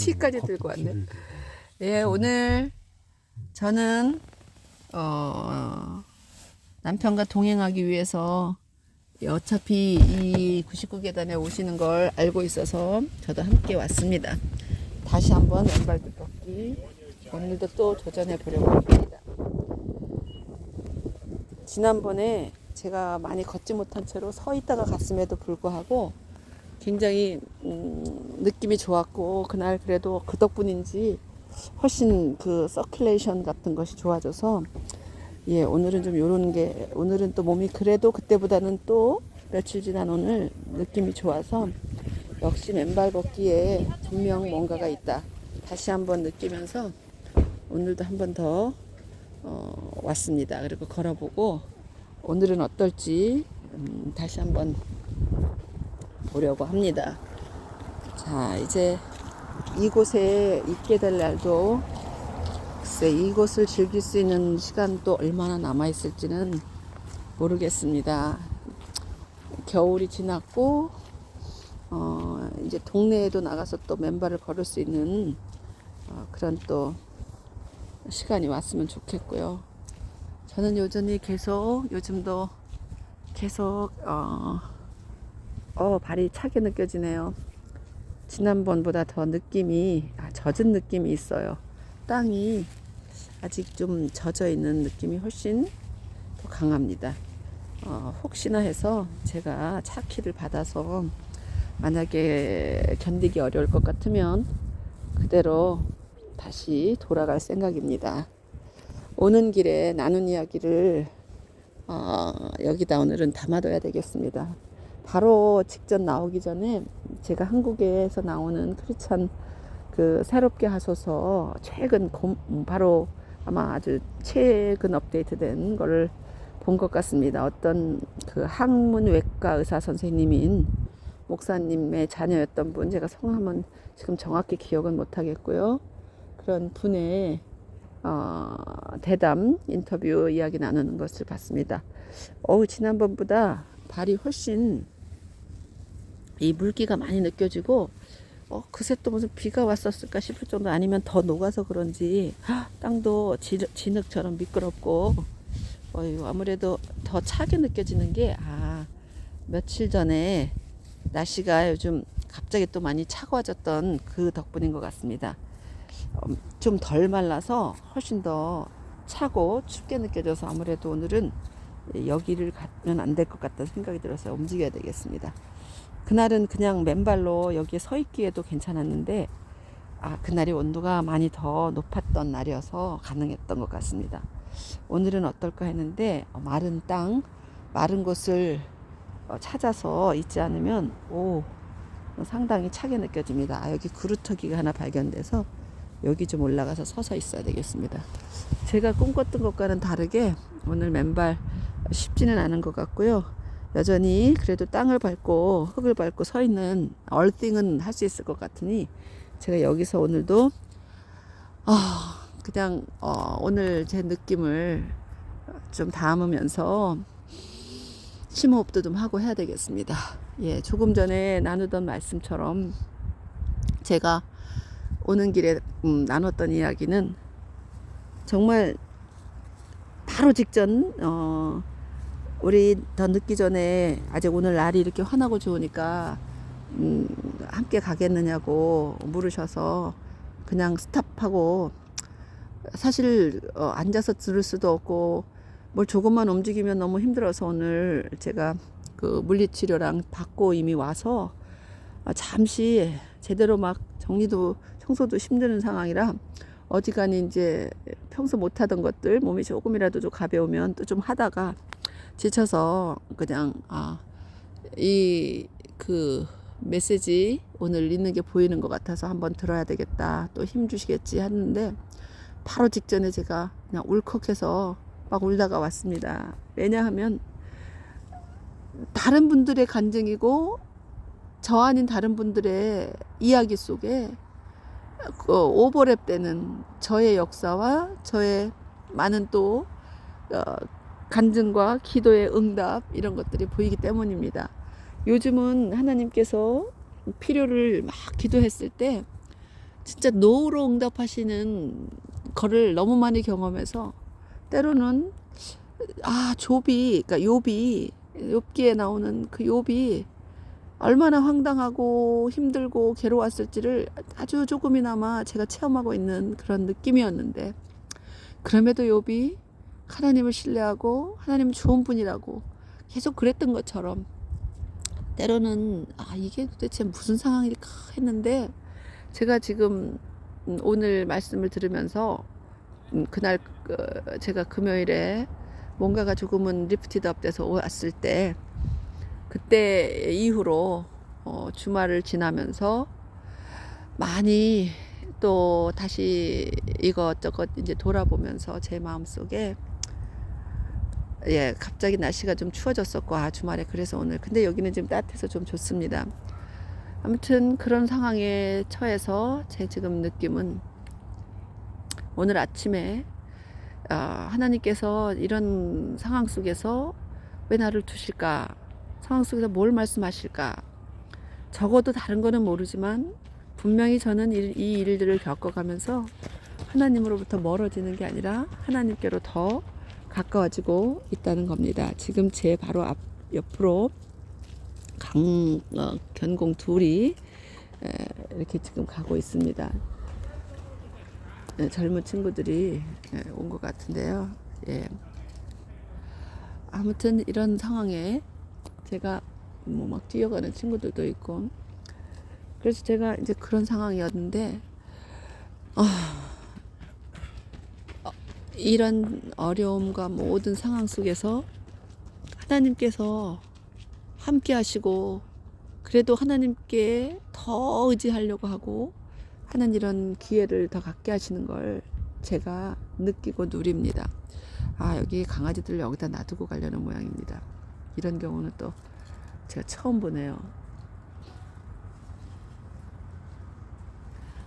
티까지 들고 왔네. 예, 오늘 저는 어, 남편과 동행하기 위해서 어차피 이 99계단에 오시는 걸 알고 있어서 저도 함께 왔습니다. 다시 한번 왼발 걷기 오늘도 또 도전해 보려고 합니다. 지난번에 제가 많이 걷지 못한 채로 서 있다가 갔음에도 불구하고 굉장히 음, 느낌이 좋았고 그날 그래도 그 덕분인지 훨씬 그 서큘레이션 같은 것이 좋아져서 예 오늘은 좀 요런 게 오늘은 또 몸이 그래도 그때보다는 또 며칠 지난 오늘 느낌이 좋아서 역시 맨발 걷기에 분명 뭔가가 있다. 다시 한번 느끼면서 오늘도 한 번더 어, 왔습니다. 그리고 걸어보고 오늘은 어떨지 음, 다시 한번 보려고 합니다. 자, 이제 이곳에 있게 될 날도 글쎄 이곳을 즐길 수 있는 시간도 얼마나 남아 있을지는 모르겠습니다. 겨울이 지났고 어, 이제 동네에도 나가서 또 맨발을 걸을 수 있는 어, 그런 또 시간이 왔으면 좋겠고요. 저는 여전히 계속 요즘도 계속 어, 어, 발이 차게 느껴지네요. 지난번보다 더 느낌이, 아, 젖은 느낌이 있어요. 땅이 아직 좀 젖어 있는 느낌이 훨씬 더 강합니다. 어, 혹시나 해서 제가 차키를 받아서 만약에 견디기 어려울 것 같으면 그대로 다시 돌아갈 생각입니다. 오는 길에 나눈 이야기를 어, 여기다 오늘은 담아둬야 되겠습니다. 바로 직전 나오기 전에 제가 한국에서 나오는 크리찬 그 새롭게 하소서 최근 고, 바로 아마 아주 최근 업데이트된 거를 본 것 같습니다. 어떤 그 학문외과 의사 선생님인 목사님의 자녀였던 분 제가 성함은 지금 정확히 기억은 못 하겠고요. 그런 분의 어, 대담 인터뷰 이야기 나누는 것을 봤습니다. 어우 지난번보다 발이 훨씬 이 물기가 많이 느껴지고 어 그새 또 무슨 비가 왔었을까 싶을 정도 아니면 더 녹아서 그런지 헉, 땅도 지, 진흙처럼 미끄럽고 어유 아무래도 더 차게 느껴지는 게 아 며칠 전에 날씨가 요즘 갑자기 또 많이 차가워졌던 그 덕분인 것 같습니다. 음, 좀덜 말라서 훨씬 더 차고 춥게 느껴져서 아무래도 오늘은 여기를 가면 안 될 것 같다는 생각이 들어서 움직여야 되겠습니다. 그날은 그냥 맨발로 여기에 서 있기에도 괜찮았는데 아 그날이 온도가 많이 더 높았던 날이어서 가능했던 것 같습니다. 오늘은 어떨까 했는데 어, 마른 땅, 마른 곳을 어, 찾아서 있지 않으면 오 상당히 차게 느껴집니다. 아, 여기 그루터기가 하나 발견돼서 여기 좀 올라가서 서서 있어야 되겠습니다. 제가 꿈꿨던 것과는 다르게 오늘 맨발 쉽지는 않은 것 같고요. 여전히 그래도 땅을 밟고 흙을 밟고 서 있는 얼띵은 할 수 있을 것 같으니 제가 여기서 오늘도 아 그냥 어, 오늘 제 느낌을 좀 담으면서 심호흡도 좀 하고 해야 되겠습니다. 예, 조금 전에 나누던 말씀처럼 제가 오는 길에 음, 나눴던 이야기는 정말 바로 직전 어, 우리 더 늦기 전에 아직 오늘 날이 이렇게 환하고 좋으니까 음, 함께 가겠느냐고 물으셔서 그냥 스탑하고 사실 어, 앉아서 들을 수도 없고 뭘 조금만 움직이면 너무 힘들어서 오늘 제가 그 물리치료랑 받고 이미 와서 아, 잠시 제대로 막 정리도 청소도 힘드는 상황이라 어지간히 이제 평소 못하던 것들 몸이 조금이라도 좀 가벼우면 또 좀 하다가 지쳐서 그냥 아 이 그 메시지 오늘 있는 게 보이는 것 같아서 한번 들어야 되겠다 또 힘 주시겠지 했는데 바로 직전에 제가 그냥 울컥해서 막 울다가 왔습니다. 왜냐하면 다른 분들의 간증이고 저 아닌 다른 분들의 이야기 속에 그 오버랩 되는 저의 역사와 저의 많은 또 어, 간증과 기도의 응답 이런 것들이 보이기 때문입니다. 요즘은 하나님께서 필요를 막 기도했을 때 진짜 노로 응답하시는 거를 너무 많이 경험해서 때로는 아 욥이 그러니까 욥이 욥기에 나오는 그 욥이 얼마나 황당하고 힘들고 괴로웠을지를 아주 조금이나마 제가 체험하고 있는 그런 느낌이었는데 그럼에도 욥이 하나님을 신뢰하고 하나님 좋은 분이라고 계속 그랬던 것처럼 때로는 아 이게 도대체 무슨 상황일까 했는데 제가 지금 음, 오늘 말씀을 들으면서 음, 그날 그 제가 금요일에 뭔가가 조금은 리프티드업 돼서 왔을 때 그때 이후로 어, 주말을 지나면서 많이 또 다시 이것저것 이제 돌아보면서 제 마음속에 예 갑자기 날씨가 좀 추워졌었고 아 주말에 그래서 오늘 근데 여기는 지금 따뜻해서 좀 좋습니다. 아무튼 그런 상황에 처해서 제 지금 느낌은 오늘 아침에 아, 하나님께서 이런 상황 속에서 왜 나를 두실까? 상황 속에서 뭘 말씀하실까? 적어도 다른 거는 모르지만 분명히 저는 이, 이 일들을 겪어가면서 하나님으로부터 멀어지는 게 아니라 하나님께로 더 가까워지고 있다는 겁니다. 지금 제 바로 앞 옆으로 강 어, 견공 둘이 에, 이렇게 지금 가고 있습니다. 예, 젊은 친구들이 예, 온것 같은데요. 예. 아무튼 이런 상황에 제가 뭐 막 뛰어가는 친구들도 있고 그래서 제가 이제 그런 상황이었는데 아, 어, 이런 어려움과 모든 상황 속에서 하나님께서 함께 하시고 그래도 하나님께 더 의지하려고 하고 하는 이런 기회를 더 갖게 하시는 걸 제가 느끼고 누립니다. 아, 여기 강아지들 여기다 놔두고 가려는 모양입니다. 이런 경우는 또 제가 처음 보네요.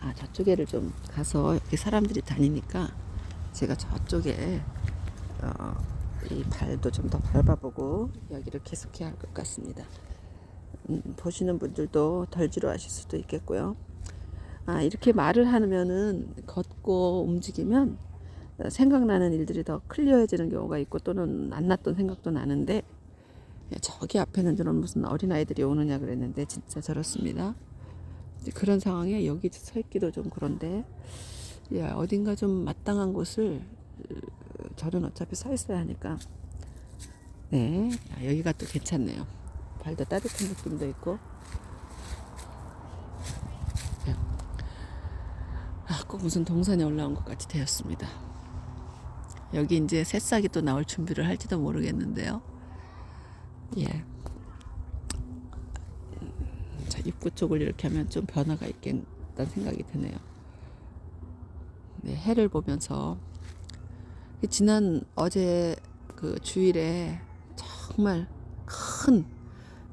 아, 저쪽에를 좀 가서 여기 사람들이 다니니까 제가 저쪽에 어, 이 발도 좀 더 밟아보고 여기를 계속해야 할 것 같습니다. 음, 보시는 분들도 덜 지루하실 수도 있겠고요. 아, 이렇게 말을 하면은 걷고 움직이면 생각나는 일들이 더 클리어해지는 경우가 있고 또는 안 났던 생각도 나는데 예, 저기 앞에는 저런 무슨 어린아이들이 오느냐 그랬는데 진짜 저렇습니다. 그런 상황에 여기 서 있기도 좀 그런데 예, 어딘가 좀 마땅한 곳을 어, 저는 어차피 서 있어야 하니까 네 아, 여기가 또 괜찮네요. 발도 따뜻한 느낌도 있고 예. 아, 꼭 무슨 동산에 올라온 것 같이 되었습니다. 여기 이제 새싹이 또 나올 준비를 할지도 모르겠는데요. 예. 자, 입구 쪽을 이렇게 하면 좀 변화가 있겠다는 생각이 드네요. 네, 해를 보면서 지난 어제 그 주일에 정말 큰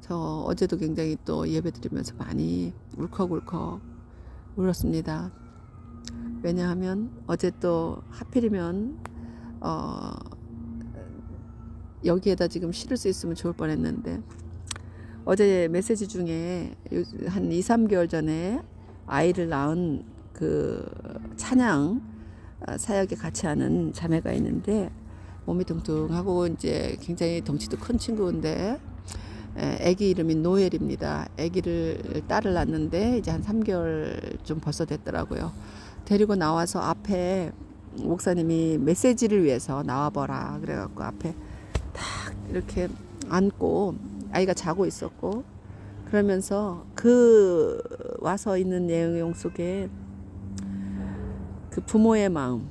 저 어제도 굉장히 또 예배 드리면서 많이 울컥울컥 울었습니다. 왜냐하면 어제 또 하필이면 어 여기에다 지금 실을 수 있으면 좋을 뻔했는데 어제 메시지 중에 요- 한 2, 3개월 전에 아이를 낳은 그 찬양 아, 사역에 같이 하는 자매가 있는데 몸이 뚱뚱하고 이제 굉장히 덩치도 큰 친구인데 에, 아기 이름이 노엘입니다. 아기를 딸을 낳는데 이제 한 3개월 좀 벌써 됐더라고요. 데리고 나와서 앞에 목사님이 메시지를 위해서 나와봐라 그래갖고 앞에 딱 이렇게 앉고 아이가 자고 있었고 그러면서 그 와서 있는 내용 속에 그 부모의 마음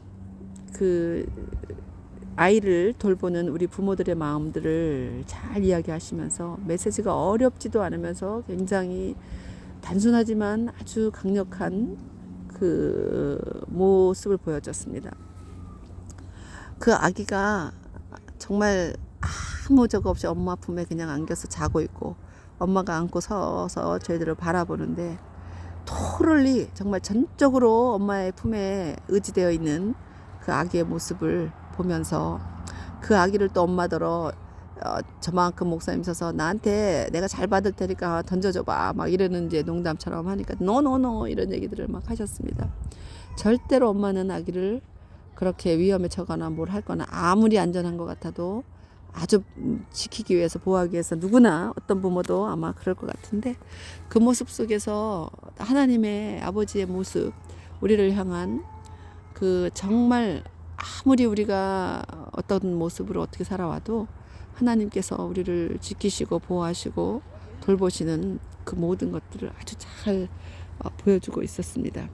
그 아이를 돌보는 우리 부모들의 마음들을 잘 이야기하시면서 메시지가 어렵지도 않으면서 굉장히 단순하지만 아주 강력한 그 모습을 보여줬습니다. 그 아기가 정말 아무 적 없이 엄마 품에 그냥 안겨서 자고 있고 엄마가 안고 서서 저희들을 바라보는데 토럴리 정말 전적으로 엄마의 품에 의지되어 있는 그 아기의 모습을 보면서 그 아기를 또 엄마더러 어, 저만큼 목사님 서서 나한테 내가 잘 받을 테니까 던져줘봐 막 이러는 이제 농담처럼 하니까 노노노 이런 얘기들을 막 하셨습니다. 절대로 엄마는 아기를 그렇게 위험에 처거나 뭘 할 거나 아무리 안전한 것 같아도 아주 음, 지키기 위해서 보호하기 위해서 누구나 어떤 부모도 아마 그럴 것 같은데 그 모습 속에서 하나님의 아버지의 모습 우리를 향한 그 정말 아무리 우리가 어떤 모습으로 어떻게 살아와도 하나님께서 우리를 지키시고 보호하시고 돌보시는 그 모든 것들을 아주 잘 어, 보여주고 있었습니다.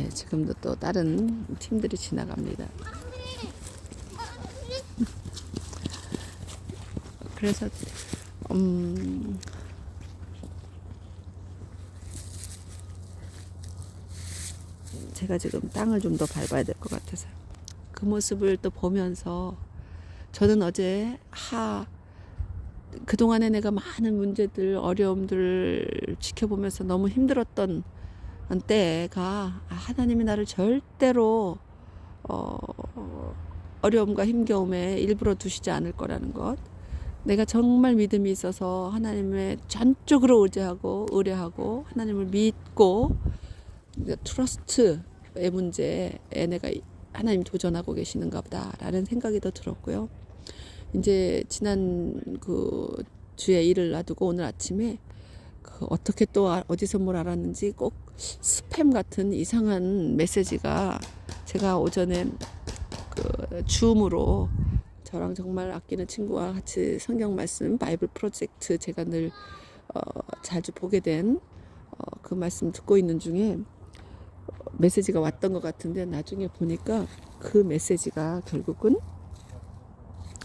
예, 지금도 또 다른 팀들이 지나갑니다. 그래서 음, 제가 지금 땅을 좀 더 밟아야 될 것 같아서. 그 모습을 또 보면서 저는 어제 하 그동안에 내가 많은 문제들 어려움들을 지켜보면서 너무 힘들었던 때가 아, 하나님이 나를 절대로 어, 어려움과 힘겨움에 일부러 두시지 않을 거라는 것 내가 정말 믿음이 있어서 하나님의 전적으로 의지하고 의뢰하고 하나님을 믿고 트러스트의 문제에 내가 하나님 도전하고 계시는가 보다라는 생각이 더 들었고요. 이제 지난 그 주에 일을 놔두고 오늘 아침에 그 어떻게 또 아- 어디서 뭘 알았는지 꼭 스팸 같은 이상한 메시지가 제가 오전에 그 줌으로 저랑 정말 아끼는 친구와 같이 성경 말씀 바이블 프로젝트 제가 늘 어, 자주 보게 된그 말씀 듣고 있는 중에 메시지가 왔던 것 같은데 나중에 보니까 그 메시지가 결국은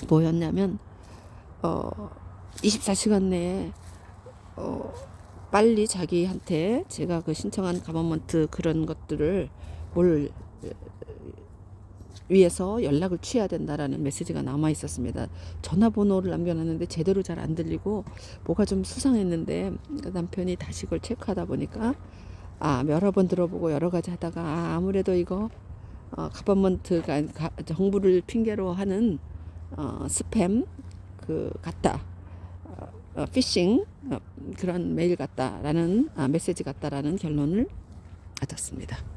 뭐였냐면 어 24시간 내에 어 빨리 자기한테 제가 그 신청한 가버먼트 그런 것들을 뭘 위해서 연락을 취해야 된다라는 메시지가 남아 있었습니다. 전화번호를 남겨놨는데 제대로 잘 안 들리고 뭐가 좀 수상했는데 그 남편이 다시 그걸 체크하다 보니까 아 여러 번 들어보고 여러 가지 하다가 아, 아무래도 이거 어, 가버먼트가 가, 정부를 핑계로 하는 어, 스팸 그 같다 어, 어, 피싱 어, 그런 메일 같다라는 아, 메시지 같다라는 결론을 얻었습니다.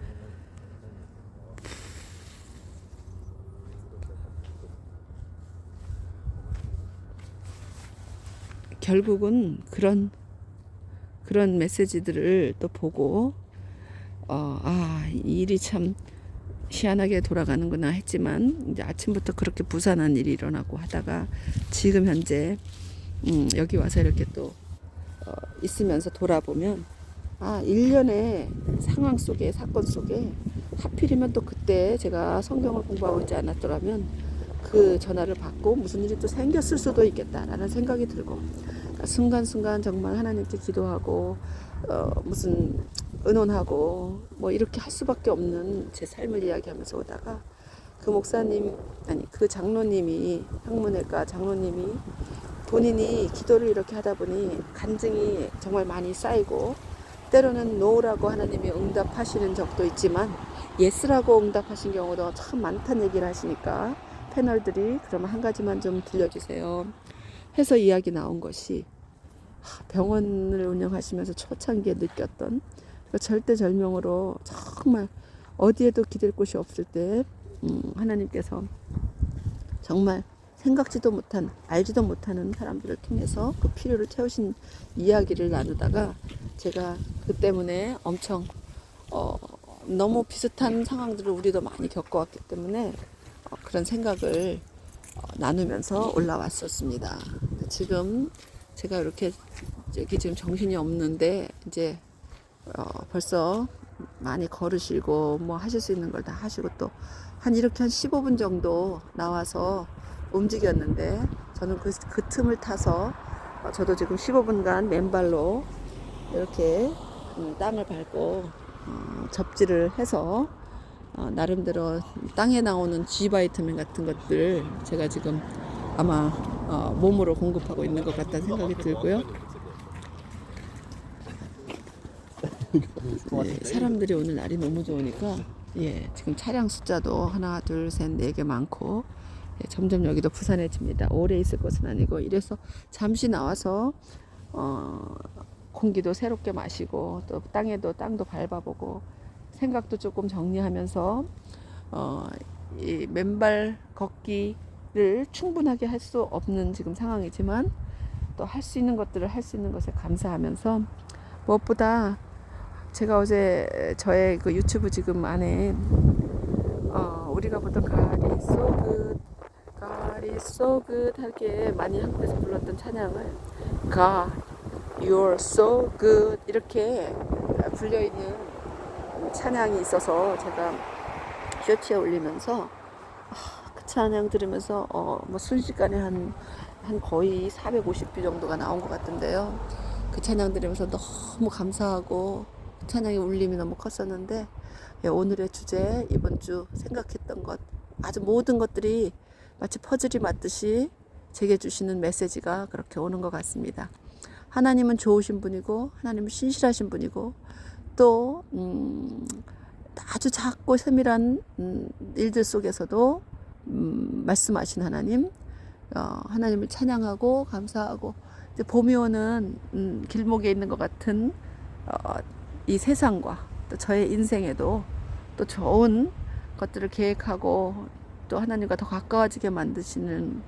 결국은 그런 그런 메시지들을 또 보고 어, 아, 이 일이 참 희한하게 돌아가는구나 했지만 이제 아침부터 그렇게 부산한 일이 일어나고 하다가 지금 현재 음, 여기 와서 이렇게 또 어, 있으면서 돌아보면 아, 일련의 상황 속에 사건 속에 하필이면 또 그때 제가 성경을 공부하고 있지 않았더라면 그 전화를 받고 무슨 일이 또 생겼을 수도 있겠다라는 생각이 들고 순간순간 정말 하나님께 기도하고 어, 무슨 의논하고 뭐 이렇게 할 수밖에 없는 제 삶을 이야기하면서 오다가 그 목사님 아니 그 장로님이 학문외과 장로님이 본인이 기도를 이렇게 하다 보니 간증이 정말 많이 쌓이고 때로는 노라고 하나님이 응답하시는 적도 있지만 예스라고 응답하신 경우도 참 많다는 얘기를 하시니까 패널들이 그러면 한 가지만 좀 들려주세요. 해서 이야기 나온 것이 병원을 운영하시면서 초창기에 느꼈던 그 절대절명으로 정말 어디에도 기댈 곳이 없을 때 음, 하나님께서 정말 생각지도 못한 알지도 못하는 사람들을 통해서 그 필요를 채우신 이야기를 나누다가 제가 그 때문에 엄청 어, 너무 비슷한 상황들을 우리도 많이 겪어왔기 때문에 어, 그런 생각을 어, 나누면서 올라왔었습니다. 지금 제가 이렇게 여기 지금 정신이 없는데 이제 어, 벌써 많이 걸으시고 뭐 하실 수 있는 걸 다 하시고 또 한 이렇게 한 15분 정도 나와서 움직였는데 저는 그, 그 틈을 타서 어, 저도 지금 15분간 맨발로 이렇게 음, 땅을 밟고 어, 접지를 해서 어, 나름대로 땅에 나오는 G 바이타민 같은 것들 제가 지금 아마 어, 몸으로 공급하고 있는 것 같다는 생각이 들고요. 네, 사람들이 오늘 날이 너무 좋으니까 예 지금 차량 숫자도 하나 둘 셋 네 개 많고 예, 점점 여기도 부산해집니다. 오래 있을 것은 아니고 이래서 잠시 나와서 어, 공기도 새롭게 마시고 또 땅에도 땅도 밟아보고 생각도 조금 정리하면서 어, 이 맨발 걷기를 충분하게 할 수 없는 지금 상황이지만 또 할 수 있는 것들을 할 수 있는 것에 감사하면서 무엇보다 제가 어제 저의 그 유튜브 지금 안에 어, 우리가 보던 God is so good 하게 많이 한국에서 불렀던 찬양을 God, you're so good 이렇게 불려 있는 찬양이 있어서 제가 쇼츠에 올리면서 아, 그 찬양 들으면서 어, 뭐 순식간에 한, 한 거의 450뷰 정도가 나온 것 같은데요. 그 찬양 들으면서 너무 감사하고 그 찬양의 울림이 너무 컸었는데 예, 오늘의 주제 이번 주 생각했던 것 아주 모든 것들이 마치 퍼즐이 맞듯이 제게 주시는 메시지가 그렇게 오는 것 같습니다. 하나님은 좋으신 분이고 하나님은 신실하신 분이고 또 음, 아주 작고 세밀한 음, 일들 속에서도 음, 말씀하신 하나님 어, 하나님을 찬양하고 감사하고 이제 봄이 오는 음, 길목에 있는 것 같은 어, 이 세상과 또 저의 인생에도 또 좋은 것들을 계획하고 또 하나님과 더 가까워지게 만드시는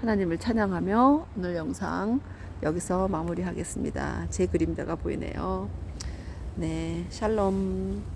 하나님을 찬양하며 오늘 영상 여기서 마무리하겠습니다. 제 그림자가 보이네요. 네, 샬롬.